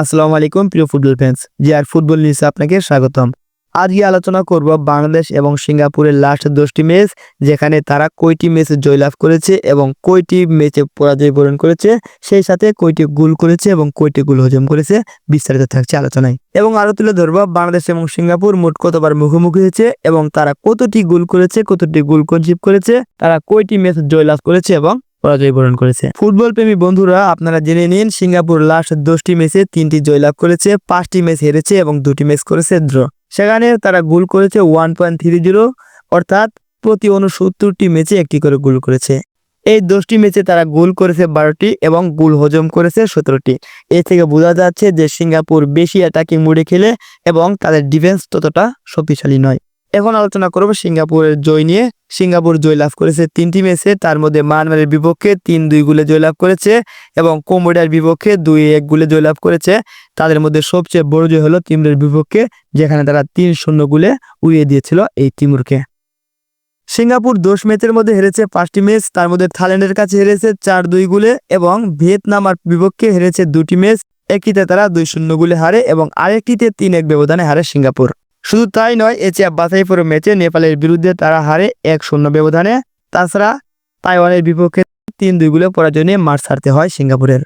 আসসালামু আলাইকুম, প্রিয় ফুটবল ফ্যান্স জি আর ফুটবল নিউজে আপনাকে স্বাগতম। আজকে আলোচনা করব বাংলাদেশ এবং সিঙ্গাপুরের লাস্ট দশটি ম্যাচ যেখানে তারা কয়টি ম্যাচে জয়লাভ করেছে এবং কয়টি ম্যাচে পরাজয় বরণ করেছে, সেই সাথে কয়টি গোল করেছে এবং কয়টি গোল হজম করেছে, বিস্তারিত থাকছে আলোচনায়। এবং আরও তুলে ধরবো, বাংলাদেশ এবং সিঙ্গাপুর মোট কতবার মুখোমুখি হয়েছে এবং তারা কতটি গোল করেছে, কতটি গোল কনসিভ করেছে, তারা কয়টি ম্যাচ জয়লাভ করেছে এবং পরাজয় বরণ করেছে। ফুটবল প্রেমী বন্ধুরা, আপনারা জেনে নিন, সিঙ্গাপুর লাস্ট দশটি ম্যাচে তিনটি জয়লাভ করেছে, পাঁচটি ম্যাচ হেরেছে এবং দুটি ম্যাচ করেছে ড্র। সেখানে তারা গোল করেছে ওয়ান পয়েন্ট থ্রি জিরো অর্থাৎ প্রতি উনসত্তরটি ম্যাচে একটি করে গোল করেছে। এই দশটি ম্যাচে তারা গোল করেছে বারোটি এবং গোল হজম করেছে সতেরোটি। এ থেকে বোঝা যাচ্ছে যে সিঙ্গাপুর বেশি অ্যাটাকিং মুডে খেলে এবং তাদের ডিফেন্স ততটা শক্তিশালী নয়। এখন আলোচনা করব সিঙ্গাপুরের জয় নিয়ে। সিঙ্গাপুর জয়লাভ করেছে তিনটি ম্যাচে, তার মধ্যে মায়ানমারের বিপক্ষে তিন দুই গোলে জয়লাভ করেছে এবং কোমোডিয়ার বিপক্ষে দুই এক গোলে জয়লাভ করেছে। তাদের মধ্যে সবচেয়ে বড় জয় হলো তিমুরের বিপক্ষে, যেখানে তারা তিন শূন্য গোলে উড়িয়ে দিয়েছিল এই তিমুরকে। সিঙ্গাপুর দশ ম্যাচের মধ্যে হেরেছে পাঁচটি ম্যাচ, তার মধ্যে থাইল্যান্ডের কাছে হেরেছে চার দুই গোলে এবং ভিয়েতনামার বিপক্ষে হেরেছে দুটি ম্যাচ। একটিতে তারা দুই শূন্য গোলে হারে এবং আরেকটিতে তিন এক ব্যবধানে হারে সিঙ্গাপুর। শুধু তাই নয় এছিয়া বাছাই পরে ম্যাচে নেপালের বিরুদ্ধে তারা হারে এক শূন্য ব্যবধানে। তাছাড়া তাইওয়ানের বিপক্ষে তিন দুই গোলে পরাজয় নিয়ে মাঠ ছাড়তে হয় সিঙ্গাপুরের।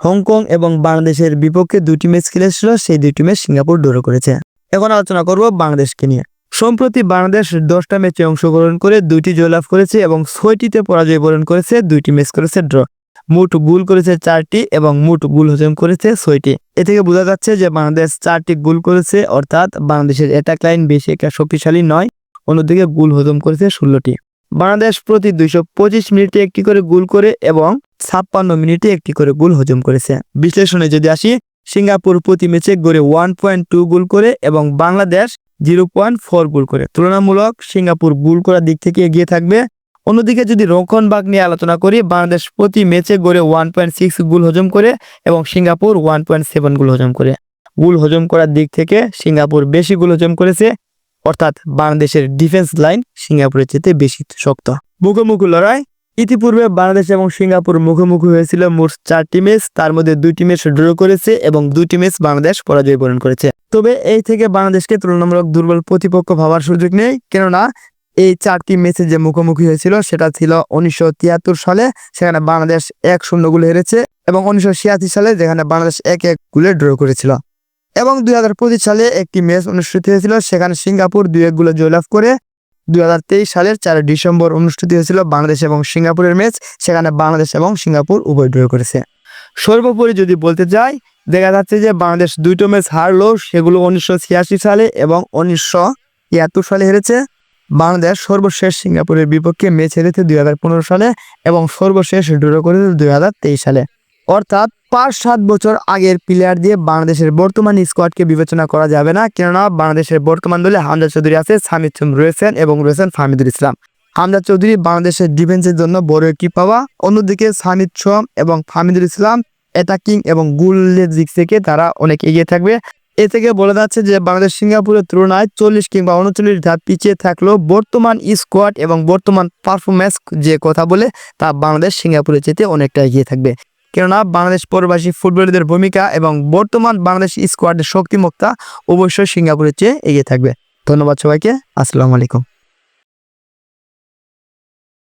হংকং এবং বাংলাদেশের বিপক্ষে দুটি ম্যাচ খেলেছিল, সেই দুটি ম্যাচ সিঙ্গাপুর ড্র করেছে। এখন আলোচনা করব বাংলাদেশকে নিয়ে। সম্প্রতি বাংলাদেশ দশটা ম্যাচে অংশগ্রহণ করে দুইটি জয়লাভ করেছে এবং ছয়টিতে পরাজয় বরণ করেছে, দুইটি ম্যাচ করেছে ড্র। মোট গোল করেছে চারটি এবং মোট গোল হজম করেছে ছয়টি। এ থেকে বোঝা যাচ্ছে যে বাংলাদেশ চারটি গোল করেছে, অর্থাৎ বাংলাদেশের অ্যাটাক লাইন বেশি একটা শক্তিশালী নয়, অন্যদিকে গোল হজম করেছে ষোলোটি। বাংলাদেশ প্রতি দুইশো পঁচিশ মিনিটে একটি করে গোল করে এবং ছাপ্পান্ন মিনিটে একটি করে গোল হজম করেছে। বিশ্লেষণে যদি আসি, সিঙ্গাপুর প্রতি ম্যাচে গড়ে ওয়ান পয়েন্ট টু গোল করে এবং Bangladesh zero point four goal করে। তুলনামূলক সিঙ্গাপুর গোল করার দিক থেকে এগিয়ে থাকবে অন্যদিকে যদি রক্ষণ বাগ নিয়ে আলোচনা করি, বাংলাদেশ প্রতি ম্যাচে গড়ে ওয়ান পয়েন্ট সিক্স গোল হজম করে এবং Singapore one point seven goal হজম করে। গোল হজম করার দিক থেকে সিঙ্গাপুর বেশি গোল হজম করেছে, অর্থাৎ বাংলাদেশের ডিফেন্স লাইন সিঙ্গাপুরের চেয়ে বেশি শক্ত। মুখোমুখি লড়াই, ইতিপূর্বে বাংলাদেশ এবং সিঙ্গাপুর মুখোমুখি হয়েছিল মোট চারটি ম্যাচ, তার মধ্যে দুইটি ম্যাচ ড্র করেছে এবং দুইটি ম্যাচ বাংলাদেশ পরাজয় বরণ করেছে। তবে এই থেকে বাংলাদেশকে তুলনামূলক দুর্বল প্রতিপক্ষ ভাবার সুযোগ নেই, কেননা এই চারটি ম্যাচে যে মুখোমুখি হয়েছিল সেটা ছিল উনিশশো তিয়াত্তর সালে, সেখানে বাংলাদেশ এক শূন্য গোলে হেরেছে এবং উনিশশো ছিয়াশি সালে যেখানে বাংলাদেশ এক এক গোলে ড্র করেছিল। এবং দুই হাজার পঁচিশ সালে একটি ম্যাচ অনুষ্ঠিত হয়েছিল, সেখানে সিঙ্গাপুর দুই এক গোলে জয়লাভ করে দুই হাজার তেইশ সালের চার ডিসেম্বর অনুষ্ঠিত হয়েছিল বাংলাদেশ এবং সিঙ্গাপুরের ম্যাচ সেখানে বাংলাদেশ এবং সিঙ্গাপুর উভয় ড্র করেছে। সর্বোপরি যদি বলতে যাই, দেখা যাচ্ছে যে বাংলাদেশ দুইটো ম্যাচ হারলো, সেগুলো উনিশশো ছিয়াশি সালে এবং উনিশশো তিয়াত্তর সালে হেরেছে। বাংলাদেশ সর্বশেষ সিঙ্গাপুরের বিপক্ষে ম্যাচ হেরেছে দুই সালে এবং সর্বশেষ ড্র করেছে দুই হাজার তেইশ সালে। অর্থাৎ পাঁচ সাত বছর আগের প্লেয়ার দিয়ে বাংলাদেশের বর্তমান স্কোয়াডকে বিবেচনা করা যাবে না, কেননা বাংলাদেশের বর্তমান দলে হামজা চৌধুরী আছে, সামিদ রয়েছেন এবং রয়েছেন ফাহমিদুল ইসলাম। হামজা চৌধুরী বাংলাদেশের ডিফেন্সের জন্য বড় একটি পাওয়া, অন্যদিকে সামিদ সোম এবং ফাহমিদুল ইসলাম অ্যাটাকিং এবং গুলের দিক থেকে তারা অনেক এগিয়ে থাকবে। এ থেকে বলা যাচ্ছে যে বাংলাদেশ সিঙ্গাপুরের তুলনায় চল্লিশ কিংবা উনচল্লিশ ধাপ পিছিয়ে থাকলেও বর্তমান স্কোয়াড এবং বর্তমান পারফরমেন্স যে কথা বলে তা বাংলাদেশ সিঙ্গাপুরের চেতে অনেকটা এগিয়ে থাকবে। কেননা বাংলাদেশ প্রবাসী ফুটবলারদের ভূমিকা এবং বর্তমান বাংলাদেশ স্কোয়াডের শক্তিমত্তা অবশ্যই সিঙ্গাপুরের চেয়ে এগিয়ে থাকবে। ধন্যবাদ সবাইকে, আসসালামু আলাইকুম।